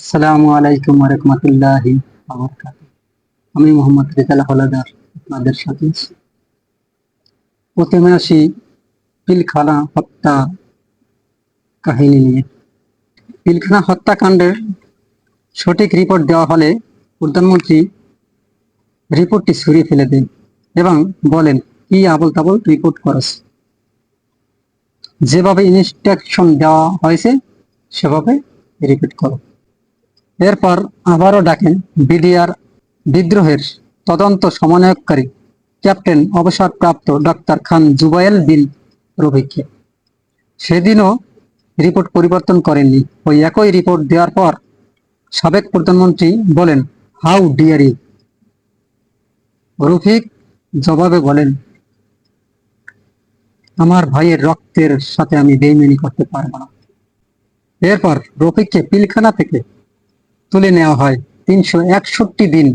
আসসালামু আলাইকুম আমি মোহাম্মদ হলাদার আপনাদের সাথে প্রথমে আসি পিলখানা হত্যা কাহিনী নিয়ে। পিলখানা হত্যাকাণ্ডের সঠিক রিপোর্ট দেওয়া হলে প্রধানমন্ত্রী রিপোর্টটি সরিয়ে ফেলে দেন এবং বলেন, কি আবল তাবল রিপোর্ট করস? যেভাবে ইনস্ট্রাকশন দেওয়া হয়েছে, সেভাবে রিপিট করো। এরপর আবারও ডাকেন বিডিআর বিদ্রোহের তদন্ত সমন্বয়কারী ক্যাপ্টেন অবসরপ্রাপ্ত ডক্টর খান জুবায়েল বিন রবিকে সেদিনও রিপোর্ট পরিবর্তন করেননি। ওই একই রিপোর্ট দেওয়ার পর সাবেক প্রধানমন্ত্রী বলেন, হাউ ডিয়ার রফিক জবাবে বলেন, আমার ভাইয়ের রক্তের সাথে আমি বেইমানি করতে পারব না। এরপর রফিককে পিলখানা থেকে তুলে নেওয়া হয়। তিনশো একষট্টি দিন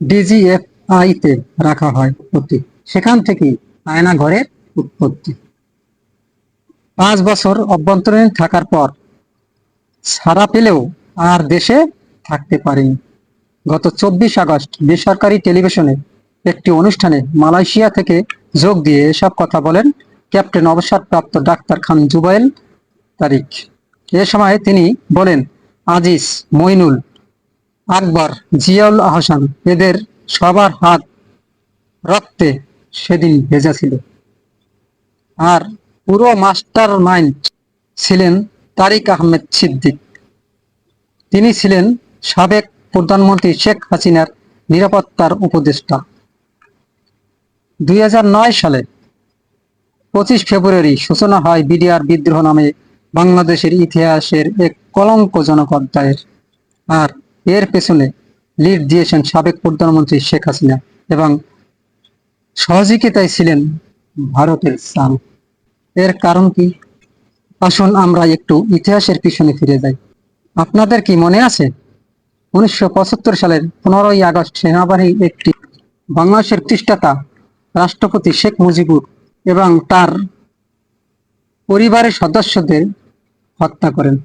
ডিজিএফআই তে রাখা হয় উৎপত্তি সেখান থেকেই আয়না ঘরের উৎপত্তি। পাঁচ বছর অভ্যন্তরীণ থাকার পর ছাড়া পেলেও আর দেশে থাকতে পারেনি। গত চব্বিশ আগস্ট বেসরকারি টেলিভিশনে একটি অনুষ্ঠানে মালয়েশিয়া থেকে যোগ দিয়ে এসব কথা বলেন ক্যাপ্টেন অবসরপ্রাপ্ত ডাক্তার খান জুবাইল তারিক। এ সময় তিনি বলেন আজিজ, মইনুল, আকবর, জিয়াউল আহসান, এদের সবার হাত রক্তে সেদিন ভেজা ছিল। আর পুরো মাস্টার মাইন্ড ছিলেন তারিক আহমেদ সিদ্দিক। তিনি ছিলেন সাবেক প্রধানমন্ত্রী শেখ হাসিনার নিরাপত্তার উপদেষ্টা। দুই হাজার নয় সালে পঁচিশ ফেব্রুয়ারি সূচনা হয় বিডিআর বিদ্রোহ নামে বাংলাদেশের ইতিহাসের এক কলঙ্কজনক অধ্যায়ের। আর এর পেছনে লিড দিয়েছেন সাবেক প্রধানমন্ত্রী শেখ হাসিনা এবং সহযোগিতায় ছিলেন ভারতের সান। এর কারণ কি? আসুন আমরা একটু ইতিহাসের পিছনে ফিরে যাই। আপনাদের কি মনে আছে? উনিশশো পঁচাত্তর সালের পনেরোই আগস্ট সেনাবাহিনী একটি বাংলাদেশের প্রতিষ্ঠাতা রাষ্ট্রপতি শেখ মুজিবুর এবং তার পরিবারের সদস্যদের হত্যা করেন।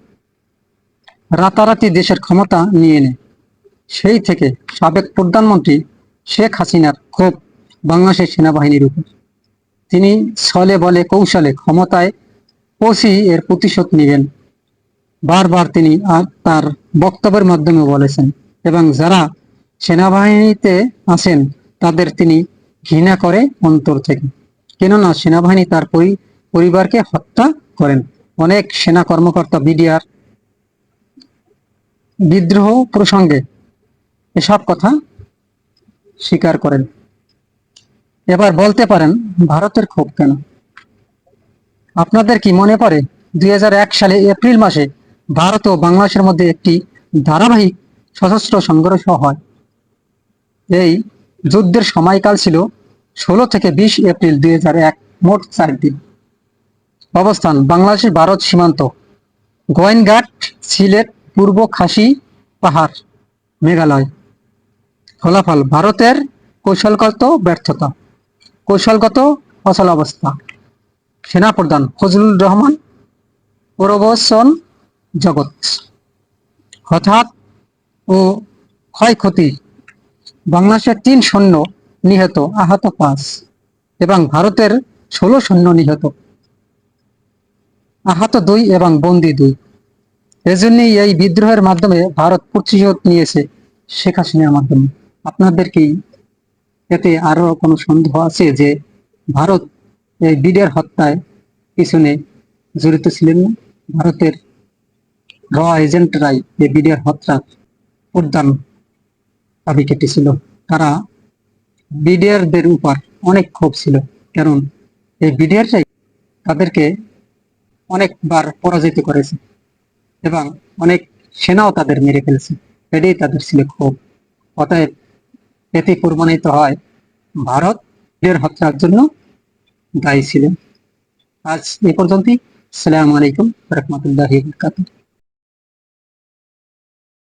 রাতারাতি দেশের ক্ষমতা নিয়ে নেয় সেই থেকে সাবেক প্রধানমন্ত্রী শেখ হাসিনার ক্ষোভ বাংলাদেশের সেনাবাহিনীর উপর। তিনি ছলে বলে কৌশলে ক্ষমতায় পৌঁছি এর প্রতিশোধ নেবেন। বারবার তিনি তার বক্তব্যের মাধ্যমে বলেছেন এবং যারা সেনাবাহিনীতে আছেন, তাদের তিনি ঘৃণা করে অন্তর থেকে। কেননা সেনাবাহিনী তার পরিবারকে হত্যা করেন। অনেক সেনা কর্মকর্তা, বিডিআর, বিদ্রোহ প্রসঙ্গে এসব কথা স্বীকার করেন। এবার বলতে পারেন, ভারতের ক্ষোভ কেন? আপনাদের কি মনে পড়ে, দুই হাজার এক সালে এপ্রিল মাসে ভারত ও বাংলাদেশের মধ্যে একটি ধারাবাহিক সশস্ত্র সংঘর্ষ হয়? এই যুদ্ধের সময়কাল ছিল ষোলো থেকে বিশ এপ্রিল দুই হাজার এক, মোট চার দিন। অবস্থান, বাংলাদেশের ভারত সীমান্ত। গোয়েনঘাট, সিলেট, পূর্ব খাসি পাহাড়, মেঘালয়। ফলাফল, ভারতের কৌশলগত ব্যর্থতা, কৌশলগত অচল অবস্থা। সেনাপ্রধান ফজলুর রহমান প্রবসন জগৎ। হঠাৎ ও ক্ষয়ক্ষতি, বাংলাদেশের তিন সৈন্য নিহত, আহত পাঁচ এবং ভারতের ষোলো সৈন্য নিহত। আহত দুই এবং বন্দি দুই। এজন্যই এই বিদ্রোহের মাধ্যমে ভারত প্রতিশোধ নিয়েছে শেখ হাসিনার মাধ্যমে। আপনাদের কি এতে আরও কোনো সন্দেহ আছে যে ভারত এই বিডের হত্যায় পিছনে জড়িত ছিলেন ভারতের র এজেন্টরাই এই বিডের হত্যার উদ্যান দাবি কেটেছিল তারা বিডিআরদের উপর অনেক ক্ষোভ ছিল, কারণ এই বিডিআরটাই তাদেরকে অনেকবার পরাজিত করেছে এবং অনেক সেনাও তাদের মেরে ফেলেছে। এটাই তাদের ছিল ক্ষোভ। অতএব এতে প্রমাণিত হয় ভারত এর হত্যার জন্য দায়ী ছিলেন। আজ এ পর্যন্তই। সালাম আলাইকুম রহমতুল্লাহ